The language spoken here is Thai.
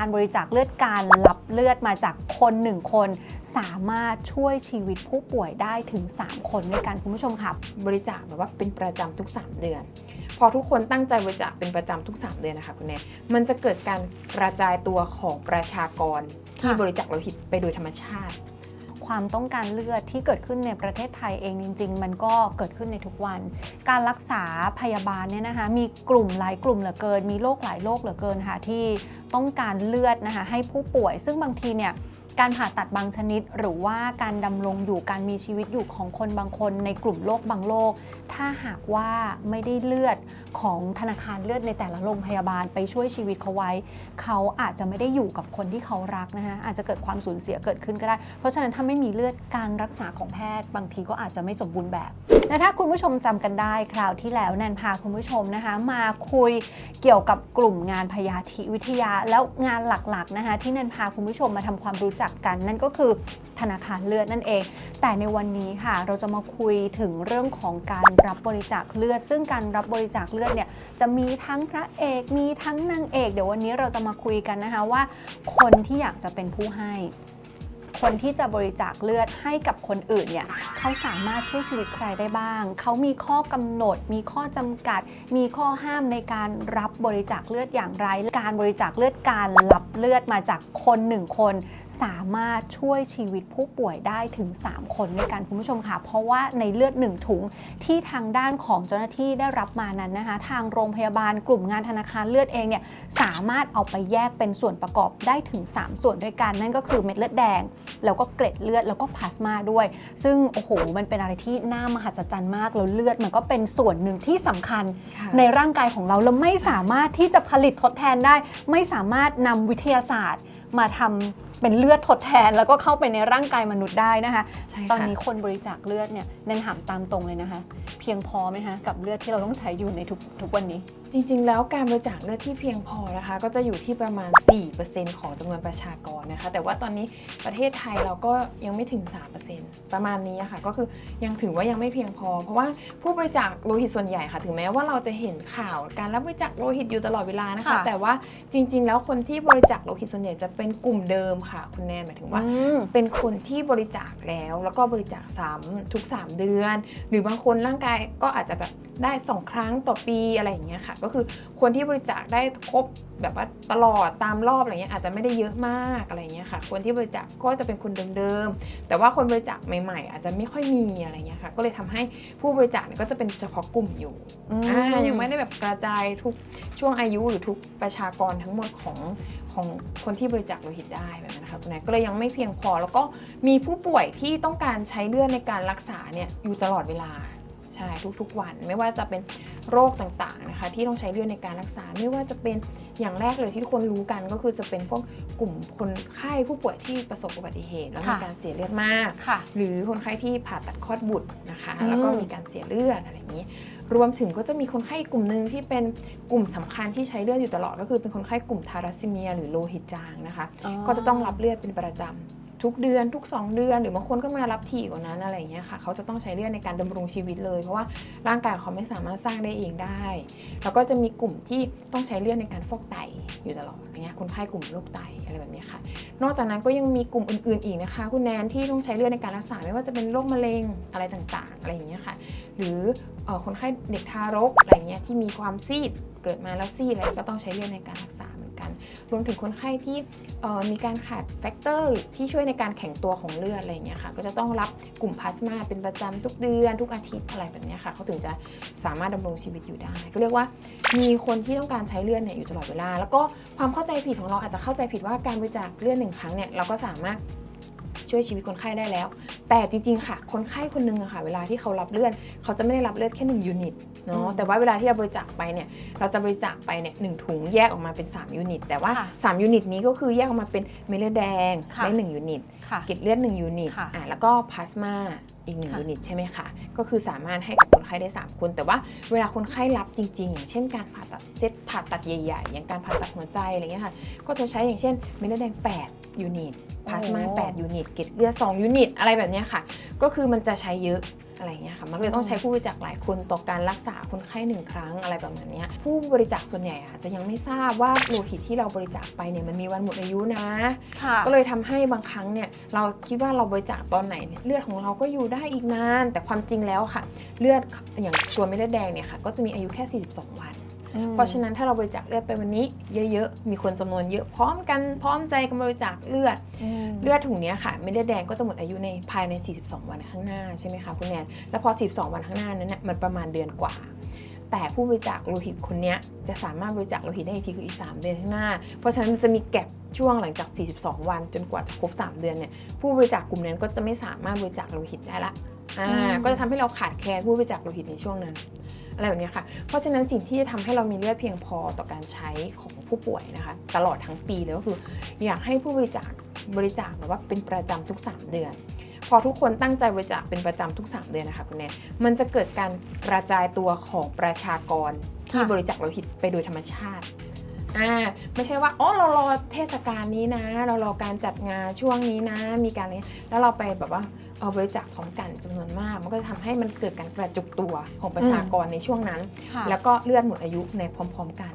การบริจาคเลือดการรับเลือดมาจากคนหนึ่งคน สามารถช่วยชีวิตผู้ป่วยได้ถึง 3 คนด้วยกันคุณผู้ชมค่ะบริจาคแบบว่าเป็นประจำทุก 3 เดือน พอทุกคนตั้งใจบริจาคเป็นประจำทุก 3 เดือนนะคะคุณแนนมันจะเกิดการกระจายตัวของประชากรที่ค่ะบริจาคโลหิตไปโดยธรรมชาติ ความต้องการเลือดที่เกิดขึ้นในประเทศไทยเองจริง ๆ มันก็เกิดขึ้นในทุกวัน การรักษาพยาบาลเนี่ยนะคะมีกลุ่มหลายกลุ่มเหลือเกิน มีโรคหลายโรคเหลือเกินค่ะที่ต้องการเลือดนะคะให้ผู้ป่วย ซึ่งบางทีเนี่ย การผ่าตัดบางชนิด หรือว่าการดำรงอยู่การมีชีวิตอยู่ของคนบางคนในกลุ่มโรคบางโรคถ้าหากว่าไม่ได้เลือดของธนาคารเลือดในแต่ละโรงพยาบาลไปช่วยชีวิตเขาไว้ เขาอาจจะไม่ได้อยู่กับคนที่เขารักนะคะอาจจะเกิดความสูญเสียเกิดขึ้นก็ได้ เพราะฉะนั้นถ้าไม่มีเลือดการรักษาของแพทย์ บางทีก็อาจจะไม่สมบูรณ์แบบ และถ้าคุณผู้ชมจำกันได้คราวที่แล้วแนนพาคุณผู้ชมนะคะ มาคุยเกี่ยวกับกลุ่มงานพยาธิวิทยา แล้วงานหลักๆนะคะที่แนนพาคุณผู้ชมมาทำความรู้จักกัน นั่นก็คือธนาคารเลือดนั่นเอง แต่ในวันนี้ค่ะ เราจะมาคุยถึงเรื่องของการรับบริจาคเลือด ซึ่งการรับบริจาคเลือดเนี่ยจะมีทั้งพระเอกมีทั้งนางเอก เดี๋ยววันนี้เราจะมาคุยกันนะคะว่า คนที่อยากจะเป็นผู้ให้ คนที่จะบริจาคเลือดให้กับคนอื่นเนี่ยเขาสามารถช่วยชีวิตใครได้บ้าง เขามีข้อกำหนด มีข้อจำกัด มีข้อห้ามในการรับบริจาคเลือดอย่างไร การบริจาคเลือดการรับเลือดมาจากคนหนึ่งคน สามารถช่วยชีวิตผู้ป่วยได้ถึง 3 คนด้วยกันคุณผู้ชมค่ะ เพราะว่าในเลือด 1 ถุงที่ทางด้านของเจ้าหน้าที่ได้รับมานั้นนะคะ ทางโรงพยาบาลกลุ่มงานธนาคารเลือดเองเนี่ยสามารถเอาไปแยกเป็นส่วนประกอบได้ถึง 3 ส่วนด้วยกันนั่นก็คือเม็ดเลือดแดง แล้วก็เกล็ดเลือดแล้วก็พลาสมาด้วย ซึ่งโอ้โหมันเป็นอะไรที่น่ามหัศจรรย์มากแล้วเลือดมันก็เป็นส่วนหนึ่งที่สำคัญในร่างกายของเราเราไม่สามารถที่จะผลิตทดแทนได้ ไม่สามารถนำวิทยาศาสตร์มาทำ เป็นเลือดทดแทนแล้วก็เข้าไปในร่างกายมนุษย์ได้นะคะ ใช่ค่ะ ตอนนี้คนบริจาคเลือดเนี่ยแนันถามตามตรงเลยนะคะ เพียงพอไหมคะกับเลือดที่เราต้องใช้อยู่ในทุกทุกวันนี้ จริงๆ แล้วการบริจาคเลือดที่เพียงพอนะคะ ก็จะอยู่ที่ประมาณ 4%ของจำนวนประชากรนะคะ แต่ว่าตอนนี้ประเทศไทยเราก็ยังไม่ถึง 3%ประมาณนี้อะค่ะ ก็คือยังถือว่ายังไม่เพียงพอ เพราะว่าผู้บริจาคโลหิตส่วนใหญ่ค่ะ ถึงแม้ว่าเราจะเห็นข่าวการรับบริจาคโลหิตอยู่ตลอดเวลานะคะ ค่ะ แต่ว่าจริง ๆ แล้วคนที่บริจาคโลหิตส่วนใหญ่จะเป็นกลุ่มเดิมค่ะคุณแนนหมายถึงว่าอืมเป็นคนที่บริจาคแล้วแล้วก็บริจาคซ้ำทุก 3 เดือน หรือบางคนร่างกายก็อาจจะแบบ ได้ 2 ครั้งต่อปีอะไรอย่างเงี้ยค่ะ ก็คือคนที่บริจาคได้ครบแบบว่าตลอดตามรอบอะไรเงี้ยอาจจะไม่ได้เยอะมากอะไรเงี้ยค่ะ คนที่บริจาคก็จะเป็นคนเดิมๆ แต่ว่าคนบริจาคใหม่ ๆ อาจจะไม่ค่อยมีอะไรเงี้ยค่ะ ก็เลยทำให้ผู้บริจาคเนี่ยก็จะเป็นเฉพาะกลุ่มอยู่อ่ายังไม่ได้แบบกระจายทุกช่วงอายุหรือทุกประชากรทั้งหมดของของคนที่บริจาคโลหิตได้แบบนั้นนะคะคุณนายก็เลยยังไม่เพียงพอแล้วก็มีผู้ป่วยที่ต้องการใช้เลือดในการรักษาเนี่ยอยู่ตลอดเวลาใช่ทุกๆ วัน ไม่ว่าจะเป็นโรคต่างๆนะคะ ที่ต้องใช้เลือดในการรักษา ไม่ว่าจะเป็นอย่างแรกเลยที่ทุกคนรู้กันก็คือจะเป็นพวกกลุ่มคนไข้ผู้ป่วยที่ประสบอุบัติเหตุ แล้วมีค่ะการเสียเลือดมากค่ะหรือคนไข้ที่ผ่าตัดคลอดบุตรนะคะอืมแล้วก็มีการเสียเลือดอะไรอย่างนี้ รวมถึงก็จะมีคนไข้กลุ่มหนึ่งที่เป็นกลุ่มสำคัญที่ใช้เลือดอยู่ตลอด ก็คือเป็นคนไข้กลุ่มทาราซิเมีย หรือโลหิตจางนะคะ ก็จะต้องรับเลือดเป็นประจำ ทุกเดือนทุก 2 เดือน หรือบางคนก็มารับถี่กว่านั้นอะไรอย่างเงี้ยค่ะเขาจะต้องใช้เลือดในการดำรงชีวิตเลย เพราะว่าร่างกายของเขาไม่สามารถสร้างได้เองได้ แล้วก็จะมีกลุ่มที่ต้องใช้เลือดในการฟอกไตอยู่ตลอดอย่างเงี้ยคนไข้กลุ่มโรคไตอะไรแบบเนี้ยค่ะ นอกจากนั้นก็ยังมีกลุ่มอื่นๆอีกนะคะ คุณแนนที่ต้องใช้เลือดในการรักษาไม่ว่าจะเป็นโรคมะเร็งอะไรต่างๆ อะไรอย่างเงี้ยค่ะ หรืออคนไข้เด็กทารกอะไรเงี้ยที่มีความซีดเกิดมาแล้วซีดอะไรก็ต้องใช้เลือดในการรักษา รวมถึงคนไข้ที่มีการขาดแฟกเตอร์ที่ช่วยในการแข็งตัวของเลือดอะไรเงี้ยค่ะก็จะต้องรับกลุ่มพลาสมาเป็นประจำทุกเดือนทุกอาทิตย์อะไรแบบนี้ค่ะเขาถึงจะสามารถดำรงชีวิตอยู่ได้ ก็เรียกว่ามีคนที่ต้องการใช้เลือดเนี่ยอยู่ตลอดเวลา แล้วก็ความเข้าใจผิดของเราอาจจะเข้าใจผิดว่าการบริจาคเลือดหนึ่งครั้งเนี่ยเราก็สามารถช่วยชีวิตคนไข้ได้แล้ว แต่จริงๆค่ะ คนไข้คนหนึงอะค่ะ เวลาที่เขารับเลือดเขาจะไม่ได้รับเลือดแค่1ยูนิตอืเนาะมแต่ว่าเวลาที่เราบริจาคไปเนี่ยเราจะบริจาคไปเนี่ยหนึ่งถุงแยกออกมาเป็น 3 ยูนิต แต่ว่าค่ะ3ยูนิตนี้ก็คือแยกออกมาเป็นเม็ดเลือดแดงค่ะได้1ยูนิตค่ะเกล็ดเลือด1ยูนิตค่ะอ่าแล้วก็พลาสมาอีก1ค่ะยูนิตใช่ไหมคะก็คือสามารถให้กับคนไข้ได้ 3 คน แต่ว่าเวลาคนไข้รับจริงๆ อย่างเช่นการผ่าตัดเซตผ่าตัดใหญ่ๆ อย่างการผ่าตัดหัวใจอะไรเงี้ยค่ะก็จะใช้อย่างเช่นเม็ดเลือดแดง 8 ยูนิต พลาสมาโอ้8ยูนิตเกล็ดเลือด2ยูนิตอะไรแบบเนี้ยค่ะ ก็คือมันจะใช้เยอะอะไรอย่างเงี้ยค่ะ มันก็เลยต้องใช้ผู้บริจาคหลายคนต่อการรักษาคนไข้หนึ่งครั้งอะไรประมาณเนี้ยผู้บริจาคส่วนใหญ่อาจจะยังไม่ทราบว่าโลหิตที่เราบริจาคไปเนี่ยมันมีวันหมดอายุนะค่ะก็เลยทำให้บางครั้งเนี่ยเราคิดว่าเราบริจาคตอนไหนเนี่ยเลือดของเราก็อยู่ได้อีกนาน แต่ความจริงแล้วค่ะ เลือดอย่างตัวเม็ดเลือดแดงเนี่ยค่ะก็จะมีอายุแค่ 42 วัน เพราะฉะนั้นถ้าเราบริจาคเลือดไปวันนี้ เยอะๆ มีคนจำนวนเยอะพร้อมกันพร้อมใจกันบริจาคเลือด เลือดถุงเนี้ยค่ะเม็ดเลือดแดงก็จะหมดอายุในภายใน 42 วันข้างหน้าใช่ไหมคะคุณแนนแล้วพอ 42 วันข้างหน้านั้นเนี่ยมันประมาณเดือนกว่า แต่ผู้บริจาคโลหิตคนเนี้ยจะสามารถบริจาคโลหิตได้อีกทีคืออีก 3 เดือนข้างหน้า เพราะฉะนั้นมันจะมีแก็บช่วงหลังจาก 42 วัน จนกว่าจะครบ 3 เดือนเนี่ยผู้บริจาคกลุ่มนั้นก็จะไม่สามารถบริจาคโลหิตได้ละอ่าอืมก็จะทำให้เราขาดแคลนผู้บริจาคโลหิตในช่วงนั้น อะไรแบบเนี้ค่ะ เพราะฉะนั้นสิ่งที่จะทำให้เรามีเลือดเพียงพอต่อการใช้ของผู้ป่วยนะคะ ตลอดทั้งปีเลยก็คือ อยากให้ผู้บริจาคบริจาคแบบว่าเป็นประจำทุก 3 เดือน พอทุกคนตั้งใจบริจาคเป็นประจำทุก 3 เดือนนะคะคุณแนนมันจะเกิดการกระจายตัวของประชากรที่บริจาคโลหิตไปโดยธรรมชาติ อ่าไม่ใช่ว่าอ๋อเรารอเทศกาลนี้นะ เรารอการจัดงานช่วงนี้นะ มีการอะไรแล้วเราไปแบบว่าเอาบริจาคพร้อมกันจำนวนมาก มันก็จะทำให้มันเกิดการกระจุกตัวของประชากรในช่วงนั้น ค่ะ แล้วก็เลือดหมดอายุในพร้อม ๆ กัน